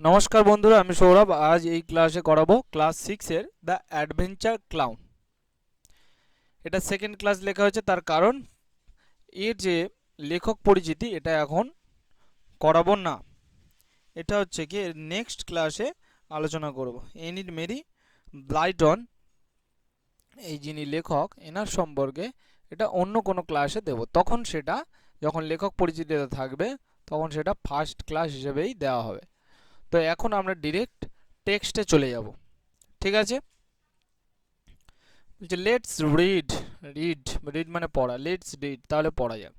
নমস্কার বন্ধুরা, আমি সৌরভ। আজ এই ক্লাসে করাবো ক্লাস সিক্সের দ্য অ্যাডভেঞ্চার ক্লাউন এটা সেকেন্ড ক্লাস লেখা হয়েছে, তার কারণ এর যে লেখক পরিচিতি, এটা এখন করাবো না। এটা হচ্ছে কি নেক্সট ক্লাসে আলোচনা করব। এনিড মেরি ব্লাইটন এই যিনি লেখক, এনার সম্পর্কে এটা অন্য কোনো ক্লাসে দেব। তখন সেটা, যখন লেখক পরিচিতিটা থাকবে, তখন সেটা ফার্স্ট ক্লাস হিসেবেই দেওয়া হবে। তো এখন আমরা ডিরেক্ট টেক্সটে চলে যাব। ঠিক আছে? বলছে লেটস রিড রিড রিড মানে পড়া লেটস রিড তাহলে পড়া যাক।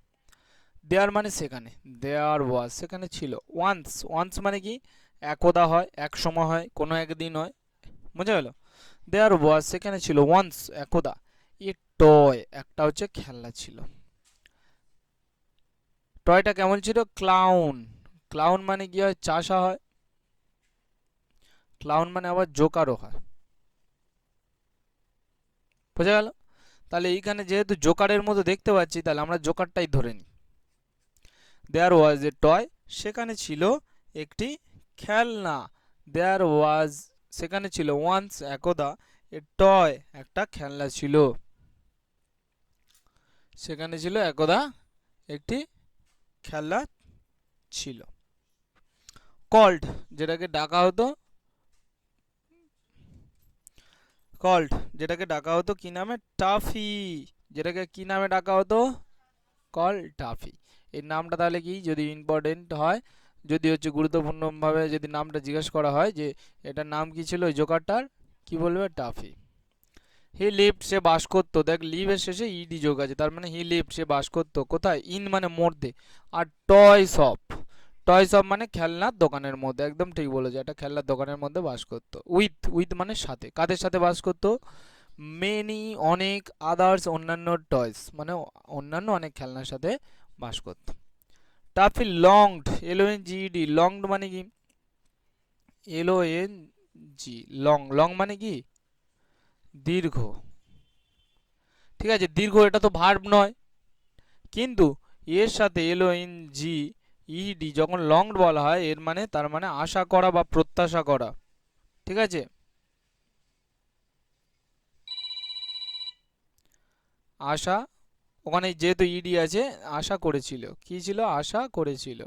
দেয়ার মানে সেখানে দেয়ার ওয়াজ সেখানে ছিল। ওয়ান্স ওয়ান্স মানে কি? একদা হয়, এক সময় হয়, কোনো একদিন হয়। বোঝা গেল? দেয়ার ওয়াজ সেখানে ছিল ওয়ান্স একদা। এ টয় একটা হচ্ছে খেলনা ছিল। টয়টা কেমন ছিল? ক্লাউন ক্লাউন মানে কি হয়? চাষা হয়। ক্লাউন মানে আবার জোকারও হয়। বোঝা গেল? তাহলে এইখানে যেহেতু জোকারের মতো দেখতে পাচ্ছি, তাহলে আমরা জোকারটাই ধরে নিই। দেয়ার ওয়াজ এ টয় সেখানে ছিল একটি খেলনা। দেয়ার ওয়াজ সেখানে ছিল ওয়ান্স একদা, এ টয় একটা খেলনা ছিল। সেখানে ছিল একদা, একটি খেলনা ছিল। কল্ড যেটাকে ডাকা হতো কল্ড যেটাকে ডাকা হতো কি নামে? টাফি। যেটাকে কি নামে ডাকা হতো? কল টাফি। এই নামটা তাহলে কি? যদি ইম্পর্টেন্ট হয়, যদি হচ্ছে গুরুত্বপূর্ণভাবে যদি নামটা জিজ্ঞেস করা হয় যে এটার নাম কি ছিল? ওই জোকারটার? কি বলবে? টাফি। হি লিভড, সে বাস করতো। দেখ, লিভের শেষে ইডি যোগ আছে। তার মানে হি লিভড, সে বাস করতো। কোথায়? ইন মানে মধ্যে আর টয় শপ টয় শপ মানে খেলনার দোকানের মধ্যে, একদম ঠিক বলেছে, একটা খেলনার দোকানের মধ্যে বাস করতো। উইথ উইথ মানে সাথে, কাদের সাথে বাস করতো? মেনি অনেক আদার্স অন্যান্য টয়স মানে অন্যান্য অনেক খেলনার সাথে বাস করত। Taffy longed L N G D longed মানে কি? L N G long long মানে কি? দীর্ঘ। ঠিক আছে, দীর্ঘ এটা তো ভার্ব নয়। কিন্তু এর সাথে এল এন জি ইডি যখন লং বলা হয়, এর মানে তার মানে আশা করা বা প্রত্যাশা করা। ঠিক আছে? আশা, ওখানে যেহেতু ইডি আছে, আশা করেছিল। কি ছিল? আশা করেছিল।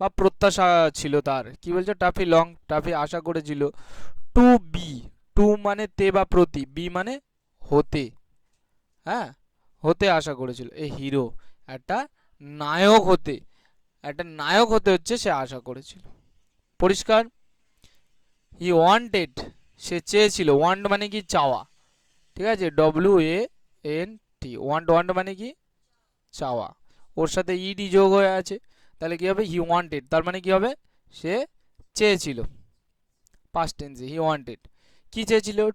বা প্রত্যাশা ছিল তার। কি বলছে? টাফি লং টাফি আশা করেছিল। টু বি টু মানে তে বা প্রতি বি মানে হতে। হ্যাঁ? হতে আশা করেছিল। এ হিরো একটা নায়ক হতে, একটা নায়ক হতে হচ্ছে সে আশা করেছিল। পরিষ্কার? হি ওয়ান্টেড সে চেয়েছিল। ওয়ান্ট মানে কি চাওয়া? ঠিক আছে? W A N T want want মানে কি? চাওয়া। ওর সাথে ইডি যোগ হয়ে আছে। তাহলে কি হবে? হি ওয়ান্টেড তার মানে কি হবে? সে চেয়েছিল। পাস্ট টেন্সে হি ওয়ান্টেড কি চেয়েছিল?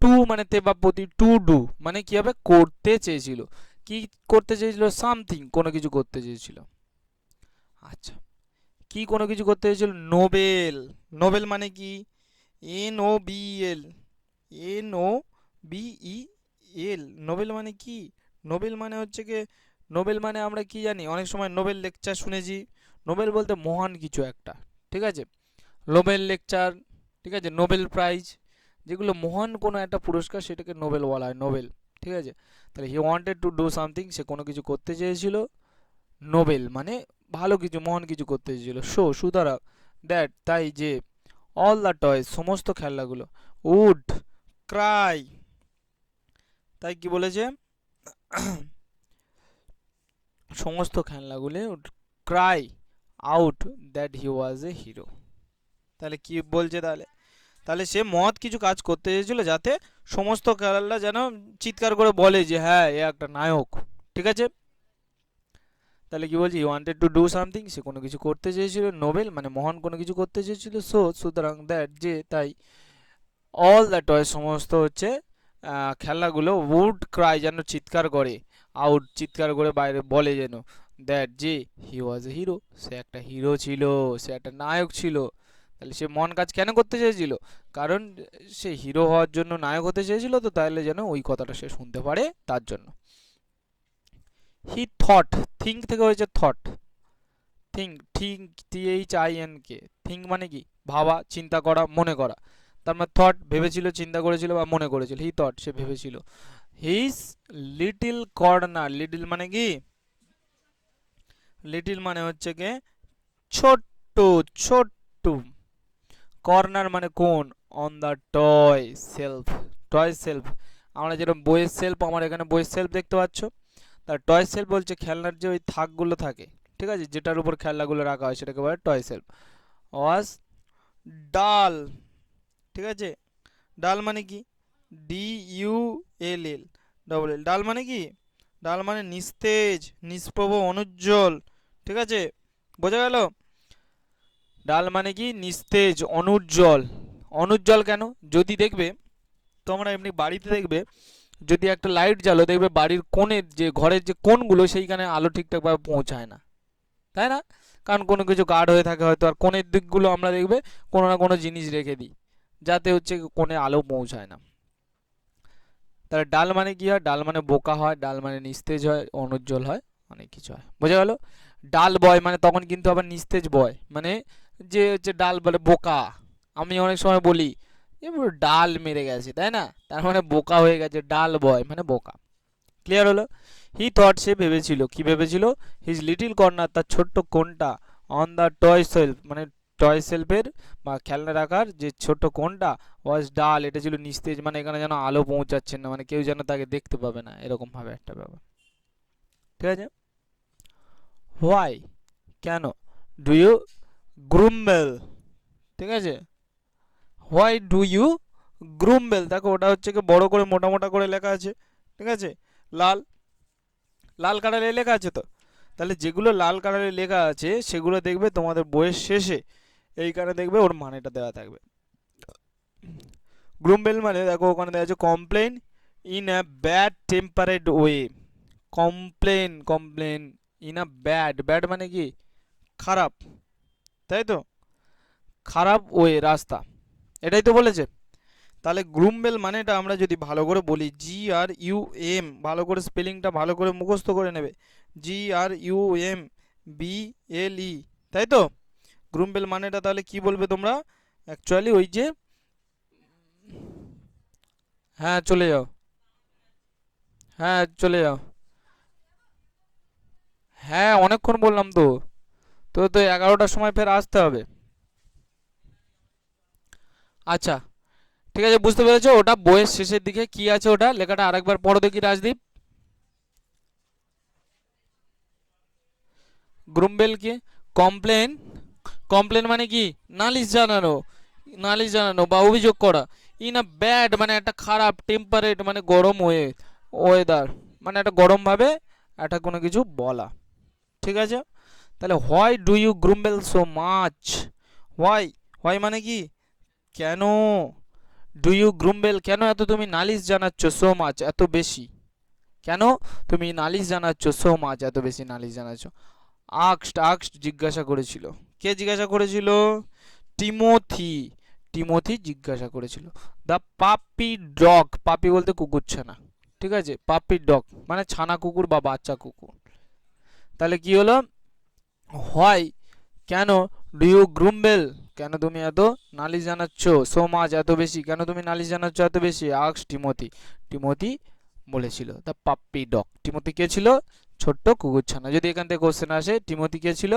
টু মানে তে বা প্রতি টু ডু মানে কি হবে? করতে চেয়েছিল। কি করতে চেয়েছিল? সামথিং কোনো কিছু করতে চেয়েছিল। আচ্ছা কি কোনো কিছু করতে চেয়েছিল? নোবেল নোবেল মানে কি? N O B L N O B L noble মানে কি? নোবেল মানে হচ্ছে কি নোবেল মানে আমরা কি জানি? অনেক সময় নোবেল লেকচার শুনেছি। নোবেল বলতে মহান কিছু একটা, ঠিক আছে? নোবেল লেকচার ঠিক আছে? নোবেল প্রাইজ যেগুলো মহান কোনো একটা পুরস্কার, সেটাকে নোবেল বলা হয় নোবেল ঠিক আছে? তাহলে he wanted to do something সে কোনো কিছু করতে চেয়েছিল। নোবেল মানে ভালো কিছু, মহান কিছু করতে চেয়েছিল। শো, সুতরাং দ্যাট তাই, যে অল দ্য টয়স সমস্ত খেলনাগুলো। উড, ক্রাই, তাই কি বলেছে? সমস্ত খেলনাগুলি cry out that he was a hero তাহলে কি বলছে তাহলে? তাহলে সে মহৎ কিছু কাজ করতে চেয়েছিল যাতে সমস্ত খেলাটা যেন চিৎকার করে বলে যে হ্যাঁ এ একটা নায়ক। ঠিক আছে? তাহলে কি বলছি ওয়ান্টেড টু ডু সামথিং সে কোনো কিছু করতে চেয়েছিল, নোবেল মানে মহান কোনো কিছু করতে চেয়েছিল। সো সুতরাং দ্যাট যে, তাই অল দ্য টয় সমস্ত হচ্ছে খেলাগুলো উড ক্রাই যেন চিৎকার করে আউট চিৎকার করে বাইরে বলে যেন। দ্যাট যে হি ওয়াজ এ হিরো সে একটা হিরো ছিল, সে একটা নায়ক ছিল। তাহলে সে মন কাজ কেন করতে চেয়েছিল? কারণ সে হিরো হওয়ার জন্য নায়ক হতে চেয়েছিল, তো তাহলে যেন ওই কথাটা সে শুনতে পারে তার জন্য। হি থট থিঙ্ক থেকে হয়েছে thought think think T H I N K think মানে কি? ভাবা, চিন্তা করা, মনে করা। তার মানে থট ভেবেছিল, চিন্তা করেছিল বা মনে করেছিল। হি থট সে ভেবেছিল। হিজ লিটিল কর্নার লিটিল মানে কি? লিটিল মানে হচ্ছে কে? ছোট্ট ছোট্ট। কর্নার মানে কোন? On the toy shelf toy shelf আমরা যেরকম বইয়ের সেলফ আমার এখানে বইয়ের সেলফ দেখতে পাচ্ছ। তার টয় সেলফ বলছে খেলনার যে ওই থাকগুলো থাকে, ঠিক আছে? যেটার উপর খেলনাগুলো রাখা হয়, সেটাকে বলে টয় সেলফ ওয়াজ ডাল, ঠিক আছে? ডাল মানে কি? D U L L double L dull মানে কি? ডাল মানে নিস্তেজ, নিষ্প্রভ, অনুজ্জ্বল, ঠিক আছে? বোঝা গেল? ডাল মানে কি? নিস্তেজ, অনুজ্জ্বল। অনুজ্জ্বল কেন? যদি দেখবে, তোমরা এমনি বাড়িতে দেখবে, যদি একটা লাইট জ্বালো, দেখবে বাড়ির কোণের যে, ঘরের যে কোণগুলো, সেইখানে আলো ঠিকঠাকভাবে পৌঁছায় না। তাই না? কারণ কোনো কিছু গার্ড হয়ে থাকে হয়তো, আর কোণের দিকগুলো আমরা দেখবে, কোনো না কোনো জিনিস রেখে দিই, যাতে হচ্ছে কোণে আলো পৌঁছায় না। তাহলে ডাল মানে কি হয়? ডাল মানে বোকা হয়, ডাল মানে নিস্তেজ হয়, অনুজ্জ্বল হয়, অনেক কিছু হয়। বোঝা গেল? ডাল বয় মানে তখন কিন্তু আবার নিস্তেজ বয় মানে যে হচ্ছে ডাল বলে বোকা, আমি অনেক সময় বলি পুরো ডাল মেরে গেছে তাই না? তার মানে বোকা হয়ে গেছে, ডাল বয় মানে বোকা। ক্লিয়ার হলো? হি থট সে ভেবেছিল, কি ভেবেছিল? হিজ লিটিল কর্নার তার ছোট্ট কোনটা অন দ্য টয় সেলফ মানে টয় সেলফের বা খেলনা রাখার যে ছোট্ট কোনটা ওয়াজ ডাল, এটা ছিল নিস্তেজ মানে এখানে যেন আলো পৌঁছাচ্ছে না মানে কেউ যেন তাকে দেখতে পাবে না, এরকমভাবে একটা ব্যাপার। ঠিক আছে? হোয়াই কেন? ডু ইউ গ্রুম্বেল ঠিক আছে? হোয়াই ডু ইউ গ্রুম্বেল দেখো, ওটা হচ্ছে কি বড় করে, মোটা মোটা করে লেখা আছে। ঠিক আছে? লাল। লাল কালারে লেখা আছে তো? তাহলে যেগুলো লাল কালারে লেখা আছে, সেগুলো দেখবে তোমাদের বইয়ের শেষে। এই এইখানে দেখবে ওর মানেটা দেওয়া থাকবে। গ্রুম্বেল মানে দেখো, ওখানে দেওয়া আছে complain in a bad tempered way complain complain in a bad bad মানে কি? খারাপ। তাই তো খারাপ ওয়ে, রাস্তা। এটাই তো বলেছে। তাহলে গ্রুমবেল মানেটা আমরা যদি ভালো করে বলি জি আর ইউ এম ভালো করে স্পেলিংটা ভালো করে মুখস্থ করে নেবে। G R U M B L E তাই তো গ্রুমবেল মানেটা তাহলে কি বলবে তোমরা? অ্যাকচুয়ালি ওই যে হ্যাঁ চলে যাও। হ্যাঁ চলে যাও। হ্যাঁ অনেকক্ষণ বললাম তো। তো তো এগারোটার সময় ফের আসতে হবে। আচ্ছা ঠিক আছে, বুঝতে পেরেছ? ওটা বইয়ের শেষের দিকে কি আছে ওটা? লেখাটা আরেকবার পড়ো দেখি রাজদীপ। গ্রুমবেল কি কমপ্লেন কমপ্লেন মানে কি? নালিশ জানানো নালিশ জানানো বা অভিযোগ করা। ইন আ ব্যাড মানে একটা খারাপ টেম্পারেট মানে গরম ওয়ে, ওয়েদার। মানে একটা গরমভাবে একটা কোনো কিছু বলা। ঠিক আছে? তাহলে why do you grumble so much why why মানে কি? কেন? ডু ইউ গ্রুম্বেল কেন এত তুমি নালিশ জানাচ্ছ সো মাচ এত বেশি। কেন তুমি নালিশ জানাচ্ছ সো মাচ এত বেশি নালিশ জানাচ্ছ। আক্সড আক্সড জিজ্ঞাসা করেছিল। কে জিজ্ঞাসা করেছিল? টিমোথি টিমোথি জিজ্ঞাসা করেছিল। দ্য পাপি ডগ পাপি বলতে কুকুর ছানা। ঠিক আছে? পাপি ডগ মানে ছানা কুকুর বা বাচ্চা কুকুর। তাহলে কি হলো? হয় কেন? ডু ইউ গ্রুম্বেল কেন তুমি এত নালিশ জানাচ্ছ? সো মাচ এত বেশি। কেন তুমি নালিশ জানাচ্ছ এত বেশি? Asks Timothy. টিমোথি বলেছিল। দ্য পাপ্পি ডগ টিমোথি কে ছিল? ছোট্ট কুকুরছানা। যদি এখান থেকে কোশ্চেন আসে, টিমোথি কে ছিল?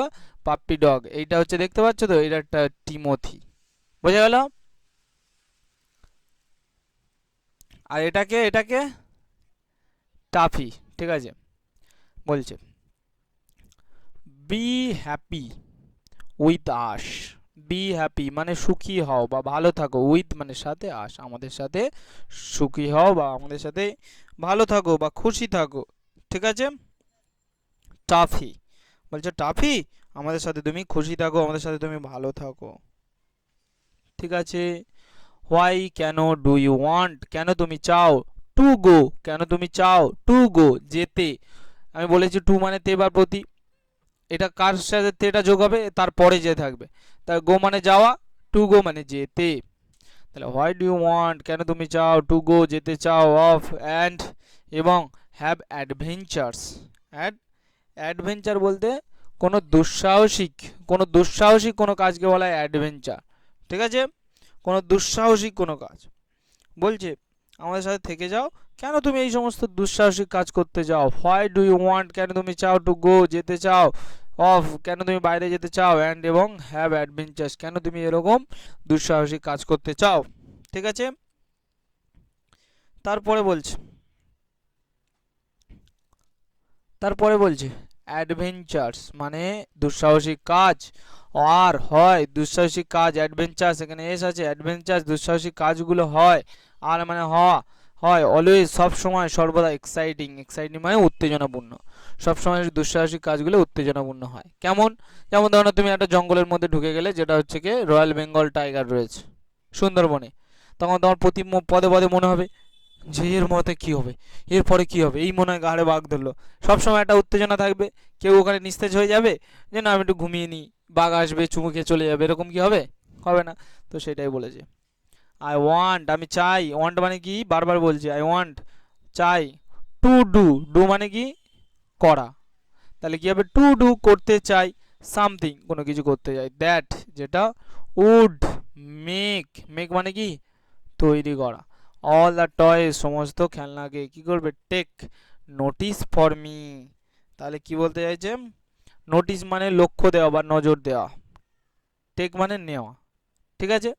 পাপ্পি ডগ এইটা হচ্ছে দেখতে পাচ্ছ তো? এটা একটা টিমোথি। বোঝা গেল? আর এটাকে এটাকে? টাফি। ঠিক আছে? বলছে। Be happy with us be happy মানে সুখী হও বা ভালো থাকো উইথ মানে সাথে আস আমাদের সাথে সুখী হও বা আমাদের সাথে ভালো থাকো বা খুশি থাকো, ঠিক আছে? টাফি বলছে টাফি আমাদের সাথে তুমি খুশি থাকো, আমাদের সাথে তুমি ভালো থাকো। ঠিক আছে? হোয়াই কেন ডু ইউ ওয়ান্ট কেন তুমি চাও টু গো কেন তুমি চাও টু গো যেতে? আমি বলেছি টু মানে তে বা প্রতি। এটা কার সাথে তেটা যোগ হবে? তারপরে যে থাকবে। তার গো মানে যাওয়া, টু গো মানে যেতে। তাহলে হোয়াই ডু ইউ ওয়ান্ট কেন তুমি চাও? টু গো যেতে চাও? অফ, অ্যান্ড এবং হ্যাভ অ্যাডভেঞ্চার্স। অ্যাড, অ্যাডভেঞ্চার বলতে কোনো দুঃসাহসিক কোনো দুঃসাহসিক কোনো কাজকে বলা হয় অ্যাডভেঞ্চার। ঠিক আছে? কোনো দুঃসাহসিক কোনো কাজ। বলছে, আমাদের সাথে থেকে যাও। কেন তুমি এই সমস্ত দুঃসাহসিক কাজ করতে যাও? হোয়াই ডু ইউ ওয়ান্ট কেন তুমি চাও? টু গো যেতে চাও। অফ কেন তুমি বাইরে যেতে চাও অ্যান্ড এবং হ্যাভ অ্যাডভেঞ্চার্স কেন তুমি এরকম দুঃসাহসিক কাজ করতে চাও? ঠিক আছে? তারপরে বলছে। তারপরে বলছে অ্যাডভেঞ্চার্স মানে দুঃসাহসিক কাজ। আর হয়, দুঃসাহসিক কাজ অ্যাডভেঞ্চার্স এখানে এস আছে অ্যাডভেঞ্চার্স দুঃসাহসিক কাজগুলো হয়। আর মানে হওয়া। হয় অলওয়েজ সব সময় সর্বদা এক্সাইটিং এক্সাইটিং মানে উত্তেজনাপূর্ণ। সব সময় দুঃসাহসিক কাজগুলো উত্তেজনাপূর্ণ হয়। কেমন? যেমন ধরো তুমি একটা জঙ্গলের মধ্যে ঢুকে গেলে, যেটা হচ্ছে কি রয়্যাল বেঙ্গল টাইগার রয়েছে, সুন্দরবনে। তখন তোমার প্রতি পদে পদে মনে হবে, যে এর মতে কি হবে? এরপরে কি হবে? এই মনে হয় গাড়ে বাঘ ধরলো। সবসময় একটা উত্তেজনা থাকবে, কেউ ওখানে নিস্তেজ হয়ে যাবে, যে না, আমি একটু ঘুমিয়ে নিই, বাঘ আসবে চুমু খেয়ে চলে যাবে, এরকম কি হবে? হবে না। তো সেটাই বলেছে। আই ওয়ান্ট আমি চাই ওয়ান্ট মানে কি? বারবার বলছি আই ওয়ান্ট চাই টু ডু ডু মানে কি? করা। তাহলে কি হবে? টু ডু করতে চাই সামথিং কোনো কিছু করতে চাই। দ্যাট যেটা উড মেক মেক মানে কি? তৈরি করা। অল দ্য টয়েস সমস্ত খেলনাকে কি করবে? টেক নোটিস ফর মি তাহলে কি বলতে চাইছে? নোটিস মানে লক্ষ্য দেওয়া বা নজর দেওয়া। টেক মানে নেওয়া। ঠিক আছে?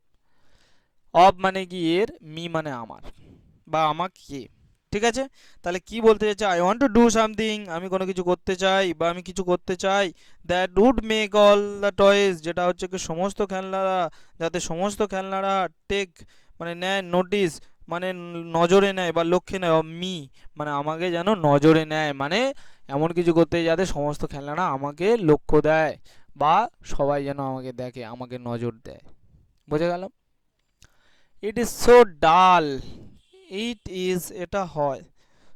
অব মানে এর? মি মানে আমার। বা আমাকে ঠিক আছে? তাহলে কি বলতে চাইছে? I want to do something আমি কোনো কিছু করতে চাই বা আমি কিছু করতে চাই that would make all the toys যেটা হচ্ছে কি সমস্ত খেলনারা, যাতে সমস্ত খেলনারা টেক মানে নেয় নোটিস মানে নজরে নেয় বা লক্ষ্যে নেয় মি মানে আমাকে যেন নজরে নেয় মানে এমন কিছু করতে যাতে সমস্ত খেলনারা আমাকে লক্ষ্য দেয় বা সবাই যেন আমাকে দেখে, আমাকে নজর দেয়। বোঝা গেল ইট ইজ সো ডাল ইট ইজ এটা হয়।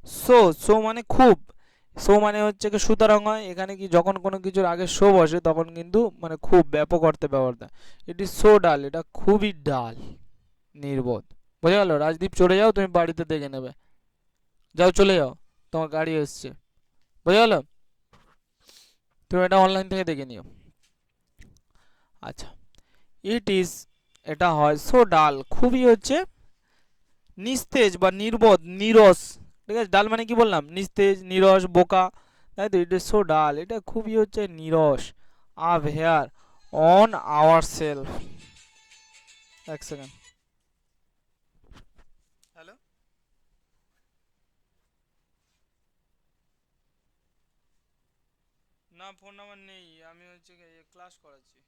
সো সো মানে খুব। সো মানে হচ্ছে কি সুতরাং হয়, এখানে কি যখন কোনো কিছুর আগে শো বসে, তখন কিন্তু মানে খুব ব্যাপক অর্থে ব্যবহার দেয়। ইট ইজ সো ডাল এটা খুবই ডাল নির্বোধ। বোঝা গেল? রাজদীপ চলে যাও, তুমি বাড়িতে দেখে নেবে। যাও, চলে যাও। তোমার গাড়ি এসছে। বোঝা গেল? তুমি এটা অনলাইন থেকে দেখে নিও। আচ্ছা। ইট ইজ এটা হয় সো ডাল খুবই হচ্ছে নিস্তেজ বা নির্বোধ, নিরস, ঠিক আছে? ডাল মানে কি বললাম? নিস্তেজ, নিরস, বোকা, তাই তো? ইজ সো ডাল এটা খুবই হচ্ছে নিরস, up here, on our shelf. এক সেকেন্ড। হ্যালো? না, ফোন নাম্বার নেই, আমি হচ্ছে ক্লাস করাচ্ছি।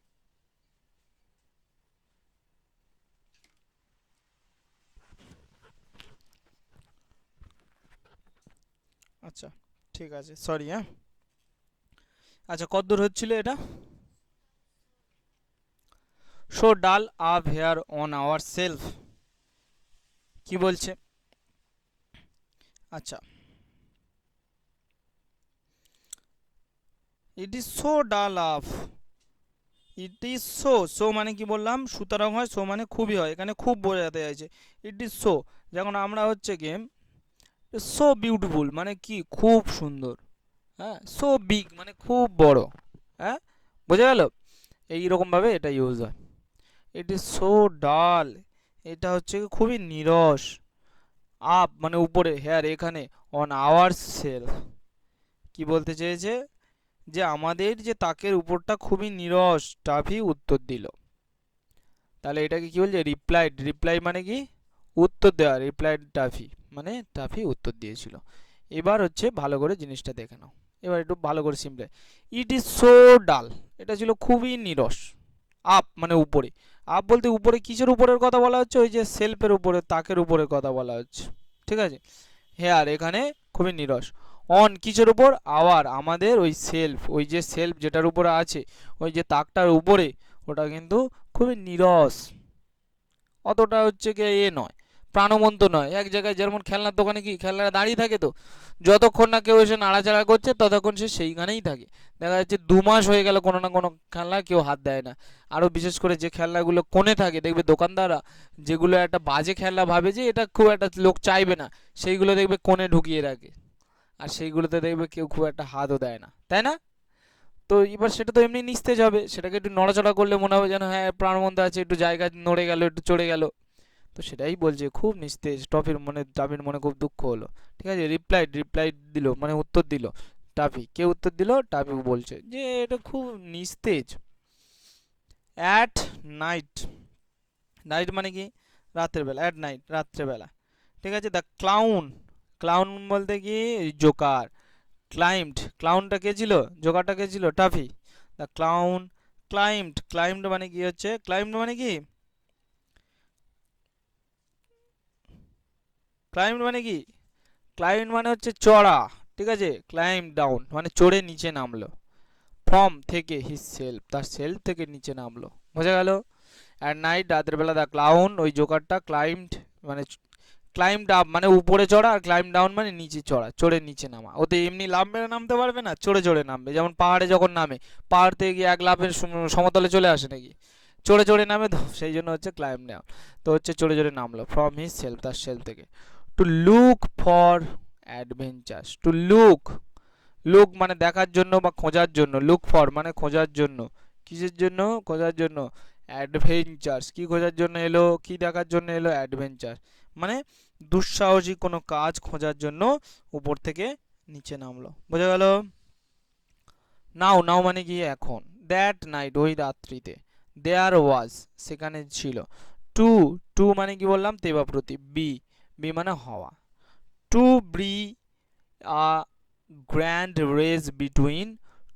আচ্ছা ঠিক আছে সরি হ্যাঁ। আচ্ছা কতদূর হচ্ছিল এটা? So dull up here on our shelf. কি বলছে? আচ্ছা। ইট ইজ সো ডাল আফ ইট ইজ সো সো মানে কি বললাম? সুতরাং হয় সো মানে খুবই হয়। এখানে খুব বোঝাতে চাইছে। ইট ইজ সো যখন আমরা হচ্ছে গেম সো বিউটিফুল মানে কি? খুব সুন্দর। হ্যাঁ? সো বিগ মানে খুব বড়। হ্যাঁ? বোঝা গেল? এইরকমভাবে এটা ইউজ হয়। এটি সো ডাল এটা হচ্ছে খুবই নিরস। আপ মানে উপরে হেয়ার এখানে অন আওয়ার সেলফ। কি বলতে চেয়েছে? যে আমাদের যে তাকের উপরটা খুবই নিরস টাফি উত্তর দিল। তাহলে এটাকে কি বলছে? রিপ্লাইড রিপ্লাই মানে কি? উত্তর দেওয়া রিপ্লাইড টাফি মানে টাফি উত্তর দিয়েছিল। এবার হচ্ছে ভালো করে জিনিসটা দেখে নাও। এবার একটু ভালো করে সিমপ্লে ইট ইজ সো ডাল এটা ছিল খুবই নিরস। আপ মানে উপরে। আপ বলতে উপরে কিসের উপরের কথা বলা হচ্ছে? ওই যে সেলফের উপরে, তাকের উপরে কথা বলা হচ্ছে। ঠিক আছে? হেয়ার এখানে খুবই নিরস। অন কিসের উপর? আওয়ার আমাদের ওই সেলফ ওই যে সেলফ যেটার উপরে আছে, ওই যে তাকটার উপরে, ওটা কিন্তু খুবই নিরস। অতটা হচ্ছে কি এ নয়। প্রাণবন্ত নয়। এক জায়গায় যেমন খেলনার দোকানে কি খেলনাটা দাঁড়িয়ে থাকে তো, যতক্ষণ না কেউ এসে নাড়াচাড়া করছে, ততক্ষণ সে সেইখানেই থাকে। দেখা যাচ্ছে দু মাস হয়ে গেল কোনো না কোনো খেলনা কেউ হাত দেয় না। আরও বিশেষ করে যে খেলনাগুলো কোণে থাকে, দেখবে দোকানদাররা যেগুলো একটা বাজে খেলনা ভাবে যে এটা খুব একটা লোক চাইবে না, সেইগুলো দেখবে কোণে ঢুকিয়ে রাখে। আর সেইগুলোতে দেখবে কেউ খুব একটা হাতও দেয় না। তাই না? তো এবার সেটা তো এমনি নিস্তেজ হবে। সেটাকে একটু নড়াচড়া করলে মনে হবে যেন হ্যাঁ প্রাণবন্ত আছে, একটু জায়গা নড়ে গেল, একটু চড়ে গেল। তো সেটাই বলছে, খুব নিস্তেজ, টফির মনে, টাফির মনে খুব দুঃখ হলো। ঠিক আছে রিপ্লাই রিপ্লাই দিল মানে উত্তর দিল, টাফি। কে উত্তর দিল? টাফি বলছে যে, এটা খুব নিস্তেজ। অ্যাট নাইট নাইট মানে কি? রাতের বেলা অ্যাট নাইট রাত্রেবেলা ঠিক আছে দ্য ক্লাউন ক্লাউন বলতে কি? জোকার ক্লাইম্ড ক্লাউনটা কে ছিল? জোকারটা কে ছিল? Taffy. The clown climbed climbed মানে কি হচ্ছে? ক্লাইম্ড মানে কি? ক্লাইম্ড মানে কি? ক্লাইম্ড মানে হচ্ছে চড়া, ঠিক আছে? ক্লাইম্ব ডাউন মানে চড়ে নিচে নামলো। ফ্রম থেকে হিস সেলফ তার সেলফ থেকে নিচে নামলো। বোঝা গেল? অ্যাট নাইট রাতের বেলা দ্য ক্লাউন ওই জোকারটা ক্লাইম্ড মানে ক্লাইম্ব আপ মানে উপরে চড়া আর ক্লাইম্ব ডাউন মানে নিচে চড়া, চড়ে নিচে নামা। ওতে এমনি লাভ মেরে নামতে পারবে না, চড়ে চড়ে নামবে। যেমন পাহাড়ে যখন নামে, পাহাড় থেকে গিয়ে এক সম- সমতলে চলে আসে নাকি? চড়ে চড়ে নামে সেই জন্য হচ্ছে ক্লাইম্ব ডাউন তো হচ্ছে চড়ে চড়ে নামলো ফ্রম হিজ সেলফ তার সেলফ থেকে। To look for adventures to look look মানে দেখার জন্য বা খোঁজার জন্য। লুক ফর মানে খোঁজার জন্য। কিসের জন্য? খোঁজার জন্য। অ্যাডভেঞ্চার্স কি খোঁজার জন্য এলো? কি দেখার জন্য এলো? অ্যাডভেঞ্চার মানে দুঃসাহসিক কোনো কাজ খোঁজার জন্য উপর থেকে নিচে নামলো। বোঝা গেল? নাও নাও মানে কি এখন? দ্যাট নাইট ওই রাত্রিতে। দেয়ার ওয়াজ সেখানে ছিল। টু টু মানে কি বললাম? তেবা প্রতি বি বি মানে হওয়া। To be a grand race between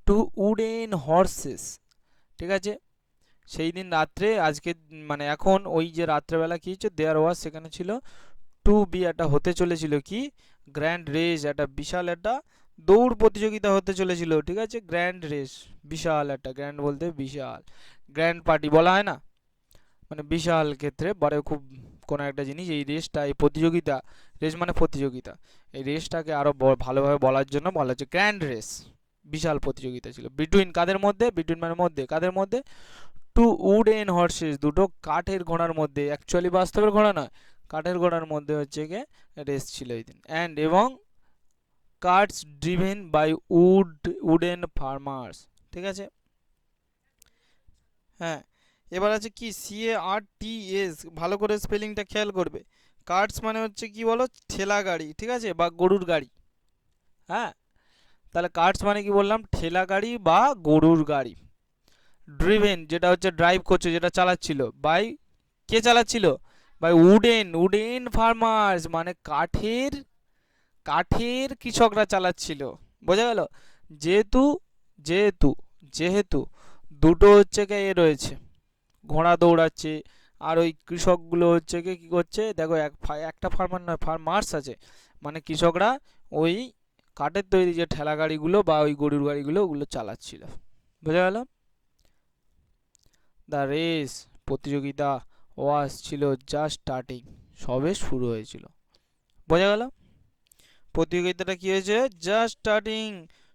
two wooden horses ঠিক আছে? সেই দিন রাত্রে, আজকে মানে এখন ওই যে রাত্রেবেলা কী হচ্ছে দেয়ার ওয়াজ সেখানে ছিল টু বি একটা হতে চলেছিল কি গ্র্যান্ড রেস একটা বিশাল একটা দৌড় প্রতিযোগিতা হতে চলেছিল, ঠিক আছে? গ্র্যান্ড রেস বিশাল একটা গ্র্যান্ড বলতে বিশাল। গ্র্যান্ড পার্টি বলা হয় না? মানে বিশাল ক্ষেত্রে, বড় খুব কোনো একটা জিনিস, এই রেসটা এই প্রতিযোগিতা রেস মানে প্রতিযোগিতা। এই রেসটাকে আরও ভালোভাবে বলার জন্য বলা হচ্ছে গ্র্যান্ড রেস বিশাল প্রতিযোগিতা ছিল। বিটুইন কাদের মধ্যে? বিটুইন মানে মধ্যে। কাদের মধ্যে? টু উড এন হর্সেস দুটো কাঠের ঘোড়ার মধ্যে। অ্যাকচুয়ালি বাস্তবের ঘোড়া নয়, কাঠের ঘোড়ার মধ্যে হচ্ছে গিয়ে রেস ছিল এই দিন। অ্যান্ড এবং carts driven by wood wooden farmers ঠিক আছে? হ্যাঁ এবার আছে কি? সি এ আর টি এস ভালো করে স্পেলিংটা খেয়াল করবে। কার্টস মানে হচ্ছে কি বলো? ঠেলা গাড়ি, ঠিক আছে? বা গরুর গাড়ি। হ্যাঁ? তাহলে কার্টস মানে কি বললাম? ঠেলা গাড়ি বা গরুর গাড়ি। ড্রিভেন যেটা হচ্ছে ড্রাইভ করছে, যেটা চালাচ্ছিল। বাই কে চালাচ্ছিল? বাই উডেন উডেন ফার্মার্স মানে কাঠের কাঠের কৃষকরা চালাচ্ছিল। বোঝা গেল? যেহেতু যেহেতু যেহেতু দুটো হচ্ছে কে রয়েছে। ঘোড়া দৌড়াচ্ছে, আর ওই কৃষকগুলো হচ্ছে কি কী করছে, দেখো এক একটা ফার্মার নয় ফার্মার্স আছে। মানে কৃষকরা ওই কাঠের তৈরি যে ঠেলা গাড়িগুলো বা ওই গরুর গাড়িগুলো ওগুলো চালাচ্ছিল। বোঝা গেল? দ্য রেস প্রতিযোগিতা ওয়াজ ছিল জাস্ট স্টার্টিং সবে শুরু হয়েছিল। বোঝা গেল? প্রতিযোগিতাটা কি হয়েছে? জাস্ট স্টার্টিং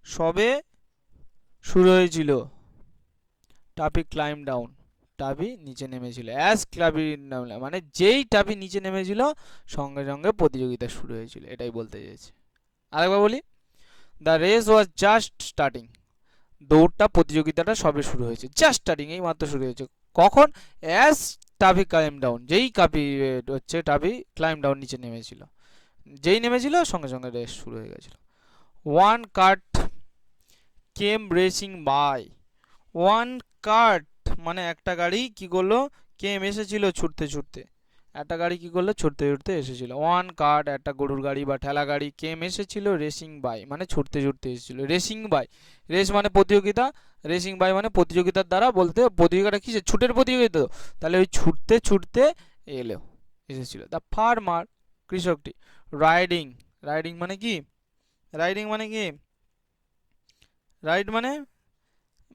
সবে শুরু হয়েছিল। টাপি ক্লাইম ডাউন টাপি নিচে নেমেছিল। অ্যাজ ক্লাবি মানে যেই টাপি নিচে নেমেছিল, সঙ্গে সঙ্গে প্রতিযোগিতা শুরু হয়েছিল, এটাই বলতে চেয়েছে আরেকবার বলি the race was just starting দৌড়টা, প্রতিযোগিতাটা সবে শুরু হয়েছে। জাস্ট স্টার্টিং এই মাত্র শুরু হয়েছে। কখন? অ্যাজ টাফি ক্লাইম ডাউন যেই কাপি হচ্ছে টাফি ক্লাইম ডাউন নিচে নেমেছিল। যেই নেমেছিল, সঙ্গে সঙ্গে রেস শুরু হয়ে গেছিল। One cart came racing by one cart মানে একটা গাড়ি কি করল? কেম এসেছিল ছুটতে ছুটতে। একটা গাড়ি কি করল? ছুটতে ছুটতে এসেছিল। ওয়ান কার্ড একটা গরুর গাড়ি বা ঠেলা গাড়ি। কেম এসেছিল রেসিং বাই মানে ছুটতে ছুটতে এসেছিল। রেসিং বাই রেস মানে প্রতিযোগিতা। রেসিং বাই মানে প্রতিযোগিতার দ্বারা বলতে প্রতিযোগিতা কিসে ছুটের প্রতিযোগিতা তো। তাহলে ওই ছুটতে ছুটতে এলো, এসেছিল। দ্য ফার্মার কৃষকটি। রাইডিং রাইডিং মানে কি? রাইডিং মানে কি? রাইড মানে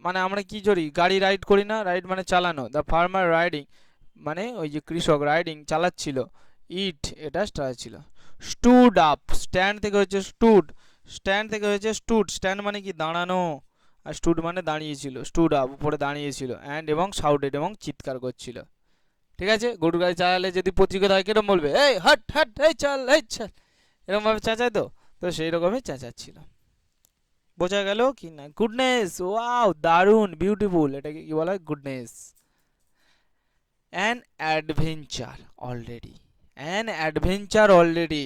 মানে আমরা কি করি? গাড়ি রাইড করি না রাইড মানে চালানো। দ্য ফার্মার রাইডিং মানে ওই যে কৃষক রাইডিং চালাচ্ছিল। ইট এটা ছিল স্টুড আপ স্ট্যান্ড থেকে হচ্ছে স্টুড স্ট্যান্ড থেকে হয়েছে স্টুড স্ট্যান্ড মানে কি? দাঁড়ানো। আর স্টুড মানে দাঁড়িয়েছিল। স্টুড আপ উপরে দাঁড়িয়েছিল। অ্যান্ড এবং সাউডেড এবং চিৎকার করছিল। ঠিক আছে? গরু গাড়ি চালালে যদি প্রতিযোগিতা হয় কিরম বলবে? এই, হাট হাট, এই, চল এই, চল। এরকমভাবে চেঁচায় তো? তো সেই রকমই চেঁচাচ্ছিল। বোঝা গেল কি না? গুডনেস ওয়াও দারুণ বিউটিফুল এটাকে কি বলা হয়? Goodness an adventure already an adventure already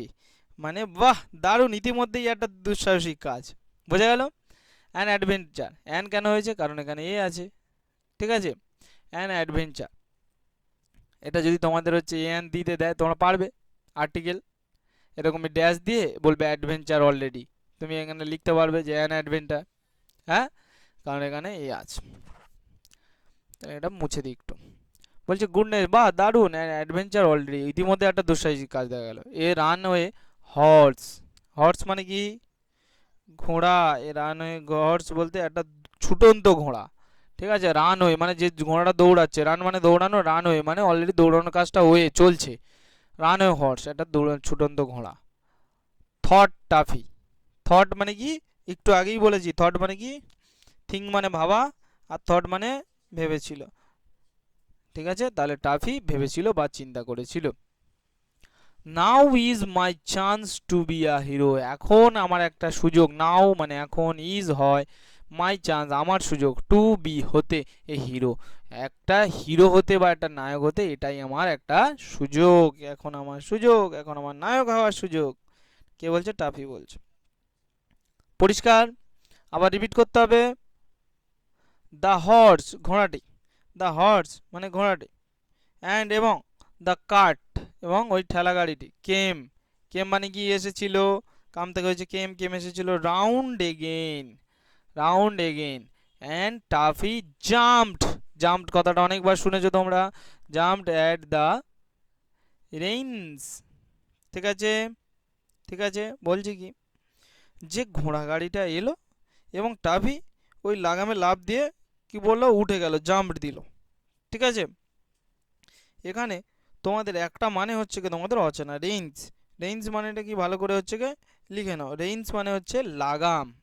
মানে বাহ, দারুণ, ইতিমধ্যেই একটা দুঃসাহসিক কাজ। বোঝা গেল? অ্যান অ্যাডভেঞ্চার অ্যান কেন হয়েছে? কারণ এখানে এ আছে। ঠিক আছে? অ্যান অ্যাডভেঞ্চার এটা যদি তোমাদের হচ্ছে এন দিতে দেয়, তোমরা পারবে। আর্টিকেল এরকম ড্যাশ দিয়ে বলবে অ্যাডভেঞ্চার অলরেডি তুমি এখানে লিখতে পারবে যে অ্যান অ্যাডভেঞ্চার হ্যাঁ? কারণ এখানে এ আছে। তাহলে এটা মুছে দিই একটু। বলছে গুডনেস বাহ, দারুণ অ্যাডভেঞ্চার অলরেডি ইতিমধ্যে একটা দুঃসাহসিক কাজ দেখা গেল। A runaway horse horse মানে কি? ঘোড়া। এ রান ওয়ে হর্স বলতে একটা ছুটন্ত ঘোড়া। ঠিক আছে? রান ওয়ে মানে যে ঘোড়াটা দৌড়াচ্ছে রান মানে দৌড়ানো রান ওয়ে মানে অলরেডি দৌড়ানোর কাজটা হয়ে চলছে। রান ওয়ে হর্স একটা দৌড়, ছুটন্ত ঘোড়া। থট টাফি থট মানে কি? একটু আগেই বলেছি থট মানে কি? থিঙ্ক মানে ভাবা আর থট মানে ভেবেছিল। ঠিক আছে? তাহলে টাফি ভেবেছিল বা চিন্তা করেছিল। Now is my chance to be a hero এখন আমার একটা সুযোগ। নাও মানে এখন ইজ হয় মাই চান্স আমার সুযোগ টু বি হতে এ হিরো একটা হিরো হতে বা একটা নায়ক হতে এটাই আমার একটা সুযোগ। এখন আমার সুযোগ, এখন আমার নায়ক হওয়ার সুযোগ। কে বলছে? টাফি বলছে। পরিষ্কার। আবার রিপিট করতে হবে। দ্য হর্স ঘোড়াটি। দ্য হর্স মানে ঘোড়াটি। অ্যান্ড এবং দ্য কার্ট এবং ওই ঠেলা গাড়িটি। কেম কেম মানে কি এসেছিল? কাম থেকে হয়েছে কেম কেম এসেছিল round again round again and Taffy jumped jumped কথাটা অনেকবার শুনেছো তোমরা। জাম্পড অ্যাট দ্য রেইনস ঠিক আছে? ঠিক আছে? বলছি কি? যে ঘোড়া গাড়িটা এলো এবং টাফি ওই লাগামে লাভ দিয়ে কি বলল, উঠে গেল, জাম্প দিল। ঠিক আছে? এখানে তোমাদের একটা মানে হচ্ছে কি, তোমাদের অচেনা। রেঞ্জ। রেঞ্জ মানেটা কি ভালো করে হচ্ছে কি? লিখে নাও। রেঞ্জ মানে হচ্ছে লাগাম।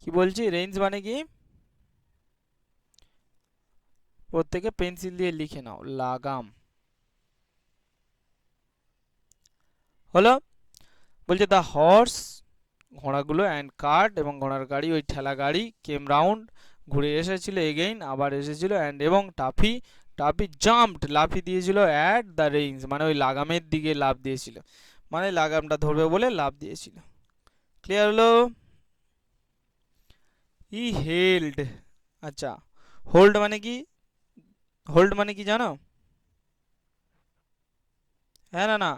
কি বলছি? রেঞ্জ মানে কি? প্রত্যেকে পেন্সিল দিয়ে লিখে নাও। লাগাম। হলো? বলছে দ্য হর্স ঘোড়াগুলো অ্যান্ড কার্ট এবং ঘোড়ার গাড়ি, ওই ঠেলা গাড়ি কেম রাউন্ড ঘুরে এসেছিল এগেইন আবার এসেছিল অ্যান্ড এবং টাফি টাফি জাম্পড লাফি দিয়েছিল অ্যাট দ্য রেঞ্জ মানে ওই লাগামের দিকে লাভ দিয়েছিল। মানে লাগামটা ধরবে বলে লাভ দিয়েছিল। ক্লিয়ার হলো? ই হেল্ড আচ্ছা হোল্ড মানে কি? হোল্ড মানে কি জানো? হ্যাঁ না না,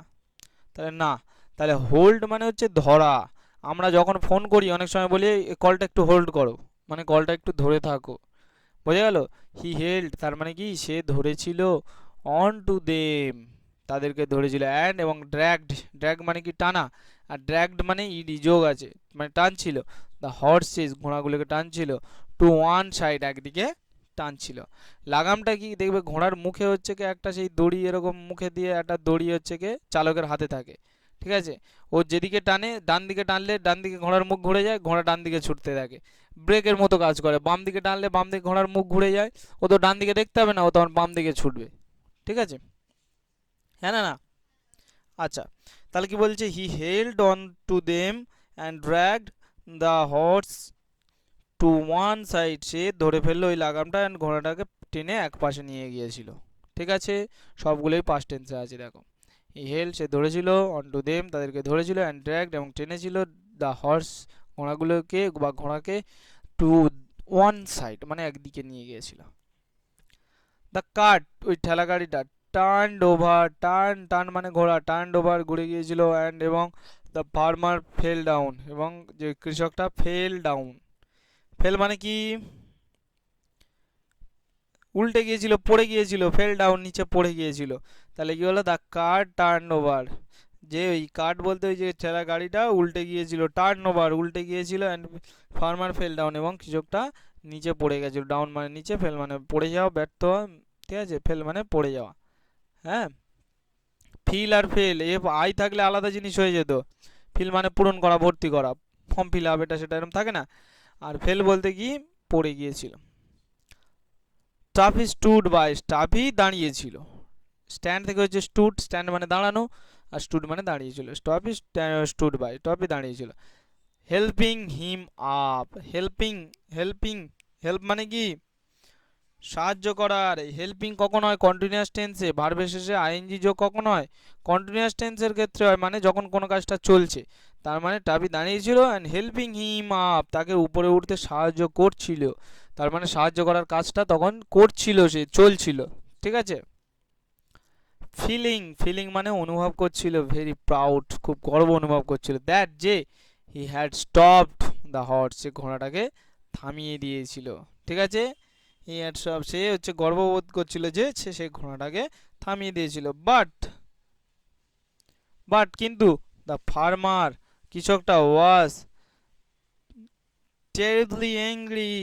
তাহলে না। তাহলে হোল্ড মানে হচ্ছে ধরা। আমরা যখন ফোন করি, অনেক সময় বলি কলটা একটু হোল্ড করো। মানে কলটা একটু ধরে থাকো। বোঝা গেল? হি হেল্ড তার মানে কি? সে ধরেছিল অন টু দেম তাদেরকে ধরেছিল অ্যান্ড এবং ড্র্যাগড ড্র্যাগ মানে কি? টানা। আর ড্র্যাগড মানে ইডি যোগ আছে। মানে টানছিল। দ্য হর্সেস ঘোড়াগুলোকে টানছিল। টু ওয়ান সাইড একদিকে টানছিল। লাগামটা কি? দেখবে ঘোড়ার মুখে হচ্ছে কি? একটা সেই দড়ি এরকম মুখে দিয়ে একটা দড়ি হচ্ছে কি? চালকের হাতে থাকে। ঠিক আছে? ও যেদিকে টানে, ডান দিকে টানলে ডান দিকে ঘোড়ার মুখ ঘুরে যায়, ঘোড়া ডান দিকে ছুটতে থাকে। ব্রেকের মতো কাজ করে। বাম দিকে টানলে বাম দিকে ঘোড়ার মুখ ঘুরে যায়। ও তো ডান দিকে দেখতে হবে না, ও তখন বাম দিকে ছুটবে। ঠিক আছে? হ্যাঁ না না? আচ্ছা তাহলে কি বলছে? He held on to them and dragged the horse to one side সে ধরে ফেলল ওই লাগামটা অ্যান্ড ঘোড়াটাকে টেনে এক পাশে নিয়ে গিয়েছিল। ঠিক আছে? সবগুলোই পাস্ট টেন্সে আছে, দেখো। হি হেল্ড সে ধরেছিল অন টু দেম তাদেরকে ধরেছিল অ্যান্ড ড্র্যাগড এবং টেনেছিল দ্য হর্স ঘোড়াগুলোকে বা ঘোড়াকে টু ওয়ান সাইড মানে একদিকে নিয়ে গিয়েছিল। দ্য কার্ট ওই ঠেলা গাড়িটা টার্ন ওভার টার্ন টার্ন মানে ঘোড়া টার্ন ওভার ঘুরে গিয়েছিল অ্যান্ড এবং দ্য ফার্মার ফেল ডাউন এবং যে কৃষকটা ফেল ডাউন ফেল মানে কি? উল্টে গিয়েছিল, পড়ে গিয়েছিল ফেল ডাউন নিচে পড়ে গিয়েছিল। তাহলে কি হলো দ্য কার টার্ন ওভার যে ওই কার্ট বলতে ওই যে ঠেলা গাড়িটা উল্টে গিয়েছিল টার্ন ওভার উল্টে গিয়েছিল অ্যান্ড ফার্মার ফেল ডাউন এবং কৃষকটা নিচে পড়ে গেছিল ডাউন মানে নিচে ফেল মানে পড়ে যাওয়া, ব্যর্থ ঠিক আছে? ফেল মানে পড়ে যাওয়া হ্যাঁ? ফিল আর ফেল এ আই থাকলে আলাদা জিনিস হয়ে যেত। ফিল মানে পূরণ করা, ভর্তি করা ফর্ম ফিল আপ এটা সেটা এরকম থাকে না? আর ফেল বলতে কি? পড়ে গিয়েছিল। স্টাফি স্টুড বাই স্টাফি দাঁড়িয়েছিল। স্ট্যান্ড থেকে হচ্ছে স্টুড স্ট্যান্ড মানে দাঁড়ানো আর স্টুড মানে দাঁড়িয়েছিল। স্টপি স্টুড বাই স্টপি দাঁড়িয়েছিল। Helping him up helping helping help মানে কি? সাহায্য করার। হেল্পিং কখন হয়? কন্টিনিউয়াস টেন্সে ভার্বের শেষে আইএনজি যোগ কখন হয়? কন্টিনিউয়াস টেন্সের ক্ষেত্রে হয় মানে যখন কোনো কাজটা চলছে। তার মানে টাবি দাঁড়িয়েছিল অ্যান্ড হেল্পিং হিম আপ তাকে উপরে উঠতে সাহায্য করছিল। তার মানে সাহায্য করার কাজটা তখন করছিল সে, চলছিল। ঠিক আছে? ফিলিং ফিলিং মানে অনুভব করছিল ভেরি প্রাউড খুব গর্ব অনুভব করছিল। দ্যাট যে he had stopped the horse সে ঘোড়াটাকে থামিয়ে দিয়েছিল। ঠিক আছে? হি হ্যাড স্টপ সে হচ্ছে গর্ববোধ করছিল যে, সে সেই ঘোড়াটাকে থামিয়ে দিয়েছিল। বাট বাট কিন্তু দ্য ফার্মার কৃষকটা ওয়াজ টেরিবলি অ্যাংরি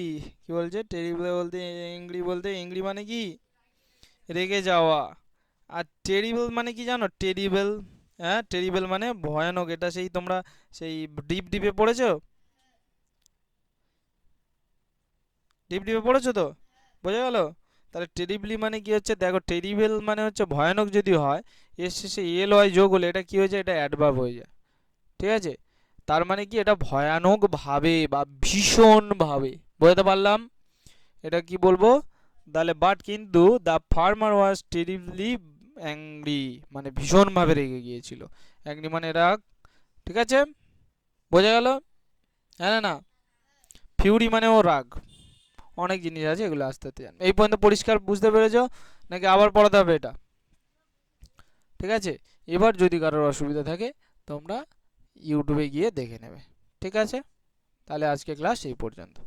কি বলছে? টেরিবলি বলতে অ্যাংরি বলতে অ্যাংরি মানে কি? রেগে যাওয়া। আর টেরিবল মানে কি জানো? টেরিবল হ্যাঁ? টেরিবল মানে ভয়ানক। এটা সেই তোমরা সেই ডিপ ডিপে পড়েছো? ডিপ ডিপে পড়েছো তো? বোঝা গেল? তাহলে টেরিবলি মানে কি হচ্ছে? দেখো টেরিবল মানে হচ্ছে ভয়ানক যদি হয়, এর শেষে এল ওয়াই যোগ হলে এটা কি হয়েছে এটা অ্যাডভার্ব হয়ে যায়। ঠিক আছে? তার মানে কি? এটা ভয়ানক ভাবে বা ভীষণ ভাবে। বোঝাতে পারলাম? এটা কি বলব? তাহলে বাট কিন্তু the farmer was terribly angry মানে ভীষণভাবে রেগে গিয়েছিল। অ্যাংরি মানে রাগ, ঠিক আছে? বোঝা গেল? হ্যাঁ না ফিউরি ও রাগ। অনেক জিনিস আছে এগুলো আস্তে আস্তে জানবে। এই পর্যন্ত পরিষ্কার বুঝতে পেরেছ? নাকি আবার পড়াতে হবে এটা? ঠিক আছে? এবার যদি কারোর অসুবিধা থাকে, তোমরা ইউটিউবে গিয়ে দেখে নেবে। ঠিক আছে? তাহলে আজকে ক্লাস এই পর্যন্ত।